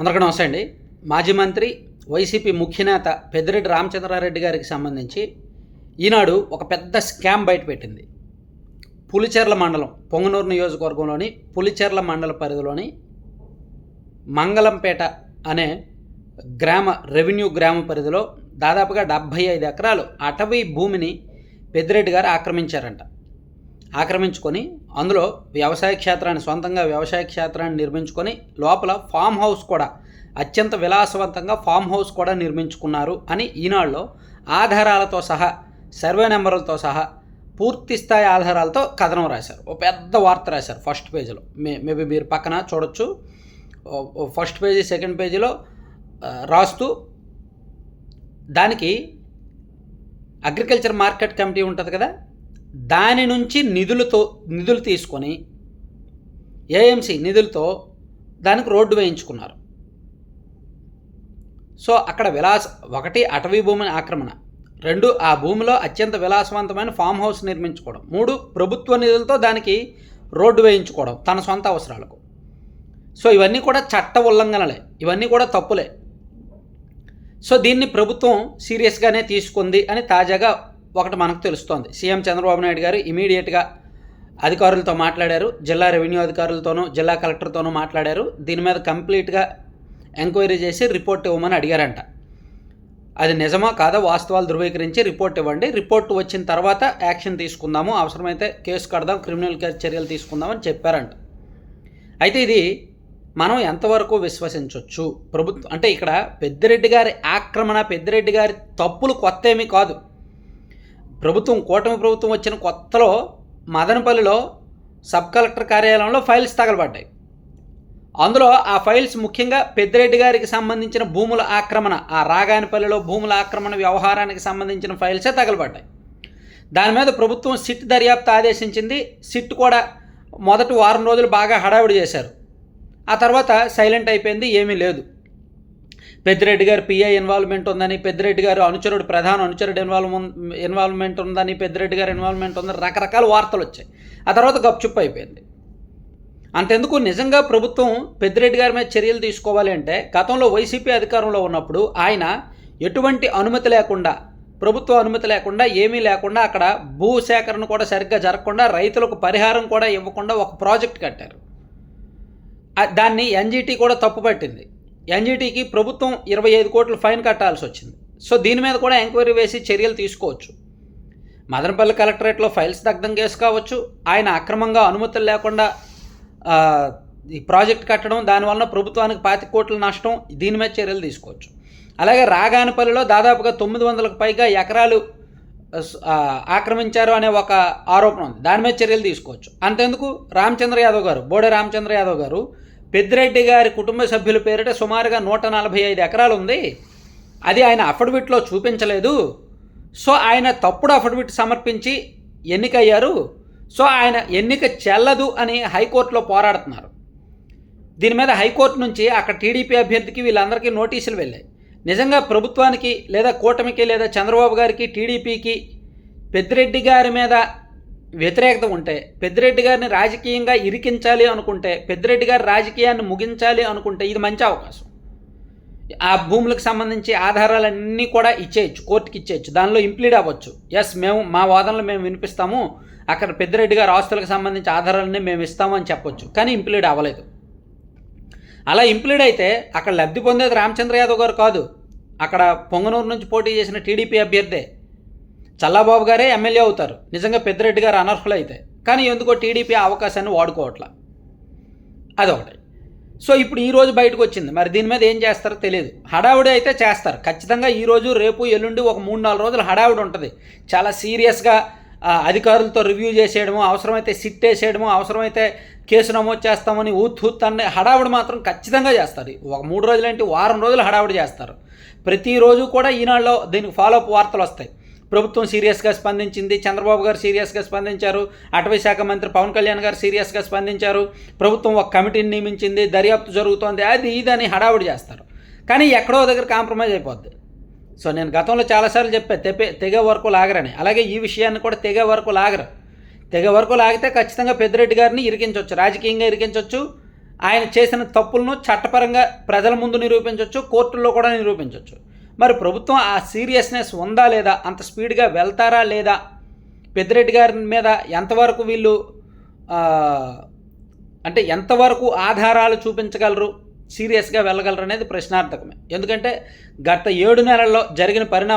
అందరికీ నమస్తే అండి. మాజీ మంత్రి వైసీపీ ముఖ్యనేత పెద్దిరెడ్డి రామచంద్రారెడ్డి గారికి సంబంధించి ఈనాడు ఒక పెద్ద స్కామ్ బయటపెట్టింది పులిచెర్ల మండలం పొంగనూరు నియోజకవర్గంలోని పులిచెర్ల మండల పరిధిలోని మంగళంపేట అనే గ్రామ రెవెన్యూ గ్రామ పరిధిలో దాదాపుగా డెబ్భై ఐదు ఎకరాలు అటవీ భూమిని పెద్దిరెడ్డి గారు ఆక్రమించారంట. ఆక్రమించుకొని అందులో వ్యవసాయ క్షేత్రాన్ని సొంతంగా వ్యవసాయ క్షేత్రాన్ని నిర్మించుకొని లోపల ఫామ్ హౌస్ కూడా అత్యంత విలాసవంతంగా ఫామ్ హౌస్ కూడా నిర్మించుకున్నారు అని ఈనాడులో ఆధారాలతో సహా సర్వే నెంబర్లతో సహా పూర్తి స్థాయి ఆధారాలతో కథనం రాశారు. ఒక పెద్ద వార్త రాశారు ఫస్ట్ పేజీలో. మే మేబీ మీరు పక్కన చూడొచ్చు. ఫస్ట్ పేజీ సెకండ్ పేజీలో రాస్తూ దానికి అగ్రికల్చర్ మార్కెట్ కమిటీ ఉంటుంది కదా? దాని నుంచి నిధులతో నిధులు తీసుకొని ఏఎంసీ నిధులతో దానికి రోడ్డు వేయించుకున్నారు. సో అక్కడ విలాస ఒకటి అటవీ భూమిని ఆక్రమణ. రెండు ఆ భూమిలో అత్యంత విలాసవంతమైన ఫామ్ హౌస్ నిర్మించుకోవడం. మూడు ప్రభుత్వ నిధులతో దానికి రోడ్డు వేయించుకోవడం తన సొంత అవసరాలకు. సో ఇవన్నీ కూడా చట్ట ఉల్లంఘనలే. ఇవన్నీ కూడా తప్పులే. సో దీన్ని ప్రభుత్వం సీరియస్గానే తీసుకుంది అని తాజాగా ఒకటి మనకు తెలుస్తోంది. సీఎం చంద్రబాబు నాయుడు గారు ఇమీడియట్గా అధికారులతో మాట్లాడారు. జిల్లా రెవెన్యూ అధికారులతోనూ జిల్లా కలెక్టర్తోనూ మాట్లాడారు. దీని మీద కంప్లీట్గా ఎంక్వైరీ చేసి రిపోర్ట్ ఇవ్వమని అడిగారంట. అది నిజమా కాదా? వాస్తవాలు ధృవీకరించి రిపోర్ట్ ఇవ్వండి. రిపోర్ట్ వచ్చిన తర్వాత యాక్షన్ తీసుకుందాము. అవసరమైతే కేసు కడదాం క్రిమినల్ కేసు చర్యలు తీసుకుందామని చెప్పారంట. అయితే ఇది మనం ఎంతవరకు విశ్వసించవచ్చు ప్రభుత్వం అంటే ఇక్కడ పెద్దిరెడ్డి గారి ఆక్రమణ పెద్దిరెడ్డి గారి తప్పులు కొత్త ఏమీ కాదు. ప్రభుత్వం కూటమి ప్రభుత్వం వచ్చిన కొత్తలో మదనపల్లిలో సబ్ కలెక్టర్ కార్యాలయంలో ఫైల్స్ తగలబడ్డాయి. అందులో ఆ ఫైల్స్ ముఖ్యంగా పెద్దిరెడ్డి గారికి సంబంధించిన భూముల ఆక్రమణ ఆ రాగానిపల్లిలో భూముల ఆక్రమణ వ్యవహారానికి సంబంధించిన ఫైల్సే తగలబడ్డాయి. దాని మీద ప్రభుత్వం సిట్ దర్యాప్తు ఆదేశించింది. సిట్ కూడా మొదటి వారం రోజులు బాగా హడావిడి చేశారు. ఆ తర్వాత సైలెంట్ అయిపోయింది ఏమీ లేదు. పెద్దిరెడ్డి గారు పిఐ ఇన్వాల్వ్మెంట్ ఉందని పెద్దిరెడ్డి గారు అనుచరుడు ప్రధాన అనుచరుడు ఇన్వాల్వ్ ఇన్వాల్వ్మెంట్ ఉందని పెద్దిరెడ్డి గారు ఇన్వాల్వ్మెంట్ ఉందని రకరకాల వార్తలు వచ్చాయి. ఆ తర్వాత గప్చుప్ అయిపోయింది. అంతెందుకు నిజంగా ప్రభుత్వం పెద్దిరెడ్డి గారి మీద చర్యలు తీసుకోవాలి అంటే గతంలో వైసీపీ అధికారంలో ఉన్నప్పుడు ఆయన ఎటువంటి అనుమతి లేకుండా ప్రభుత్వ అనుమతి లేకుండా ఏమీ లేకుండా అక్కడ భూ సేకరణ కూడా సరిగ్గా జరగకుండా రైతులకు పరిహారం కూడా ఇవ్వకుండా ఒక ప్రాజెక్ట్ కట్టారు. దాన్ని ఎన్జీటీ కూడా తప్పుపట్టింది. ఎన్జీటీకి ప్రభుత్వం ఇరవై ఐదు కోట్లు ఫైన్ కట్టాల్సి వచ్చింది. సో దీని మీద కూడా ఎంక్వైరీ వేసి చర్యలు తీసుకోవచ్చు. మదనపల్లి కలెక్టరేట్లో ఫైల్స్ దగ్ధం కేసు కావచ్చు. ఆయన అక్రమంగా అనుమతులు లేకుండా ఈ ప్రాజెక్ట్ కట్టడం దానివల్ల ప్రభుత్వానికి పాతి కోట్ల నష్టం దీని మీద చర్యలు తీసుకోవచ్చు. అలాగే రాగానపల్లిలో దాదాపుగా తొమ్మిది వందలకు పైగా ఎకరాలు ఆక్రమించారు అనే ఒక ఆరోపణ ఉంది. దాని మీద చర్యలు తీసుకోవచ్చు. అంతెందుకు? రామచంద్ర యాదవ్ గారు బోడే రామచంద్ర యాదవ్ గారు పెద్దిరెడ్డి గారి కుటుంబ సభ్యుల పేరిట సుమారుగా నూట నలభై ఐదు ఎకరాలు ఉంది. అది ఆయన అఫిడవిట్లో చూపించలేదు. సో ఆయన తప్పుడు అఫిడవిట్ సమర్పించి ఎన్నికయ్యారు. సో ఆయన ఎన్నిక చెల్లదు అని హైకోర్టులో పోరాడుతున్నారు. దీని మీద హైకోర్టు నుంచి అక్కడ టీడీపీ అభ్యర్థికి వీళ్ళందరికీ నోటీసులు వెళ్ళాయి. నిజంగా ప్రభుత్వానికి లేదా కూటమికి లేదా చంద్రబాబు గారికి టీడీపీకి పెద్దిరెడ్డి గారి మీద వ్యతిరేకత ఉంటే పెద్దిరెడ్డి గారిని రాజకీయంగా ఇరికించాలి అనుకుంటే పెద్దిరెడ్డి గారి రాజకీయాన్ని ముగించాలి అనుకుంటే ఇది మంచి అవకాశం. ఆ భూములకు సంబంధించి ఆధారాలన్నీ కూడా ఇచ్చేయచ్చు కోర్టుకి ఇచ్చేయచ్చు దానిలో ఇంప్లీడ్ అవ్వచ్చు. ఎస్ మేము మా వాదనలు మేము వినిపిస్తాము అక్కడ పెద్దిరెడ్డి గారి ఆస్తులకు సంబంధించి ఆధారాలన్నీ మేము ఇస్తాము అని చెప్పొచ్చు కానీ ఇంప్లీడ్ అవ్వలేదు. అలా ఇంప్లీడ్ అయితే అక్కడ లబ్ధి పొందేది రామచంద్ర యాదవ్ గారు కాదు. అక్కడ పొంగనూరు నుంచి పోటీ చేసిన టీడీపీ అభ్యర్థే. చల్లాబాబు గారే ఎమ్మెల్యే అవుతారు. నిజంగా పెద్దిరెడ్డి గారు అనర్హులైతే. కానీ ఎందుకో టీడీపీ అవకాశాన్ని వాడుకోవట్లా. అదొకటి. సో ఇప్పుడు ఈ రోజు బయటకు వచ్చింది మరి దీని మీద ఏం చేస్తారో తెలియదు హడావుడి అయితే చేస్తారు. ఖచ్చితంగా ఈ రోజు రేపు ఎల్లుండి ఒక మూడు నాలుగు రోజులు హడావుడి ఉంటుంది. చాలా సీరియస్గా అధికారులతో రివ్యూ చేసేయడము అవసరమైతే సిట్ వేసేయడము అవసరమైతే కేసు నమోదు చేస్తామని ఊత్ ఊత్ అనే హడావుడి మాత్రం ఖచ్చితంగా చేస్తారు. ఒక మూడు రోజులంటే వారం రోజులు హడావుడి చేస్తారు. ప్రతిరోజు కూడా ఈనాడులో దీనికి ఫాలోఅప్ వార్తలు వస్తాయి. ప్రభుత్వం సీరియస్గా స్పందించింది చంద్రబాబు గారు సీరియస్గా స్పందించారు అటవీ శాఖ మంత్రి పవన్ కళ్యాణ్ గారు సీరియస్గా స్పందించారు ప్రభుత్వం ఒక కమిటీని నియమించింది దర్యాప్తు జరుగుతోంది అది ఇది అని హడావుడి చేస్తారు. కానీ ఎక్కడో దగ్గర కాంప్రమైజ్ అయిపోద్ది. సో నేను గతంలో చాలాసార్లు చెప్పాను తెపే తెగే వరకు లాగరని. అలాగే ఈ విషయాన్ని కూడా తెగే వరకు లాగరు. తెగే వరకు లాగితే ఖచ్చితంగా పెద్దిరెడ్డి గారిని ఇరికించవచ్చు రాజకీయంగా ఇరికించవచ్చు ఆయన చేసిన తప్పులను చట్టపరంగా ప్రజల ముందు నిరూపించవచ్చు కోర్టుల్లో కూడా నిరూపించవచ్చు. మరి ప్రభుత్వం ఆ సీరియస్నెస్ ఉందా లేదా? అంత స్పీడ్గా వెళ్తారా లేదా? పెద్దిరెడ్డి గారి మీద ఎంతవరకు వీళ్ళు అంటే ఎంతవరకు ఆధారాలు చూపించగలరు? సీరియస్గా వెళ్ళగలరు అనేది ప్రశ్నార్థకమే. ఎందుకంటే గత ఏడు నెలల్లో జరిగిన పరిణామం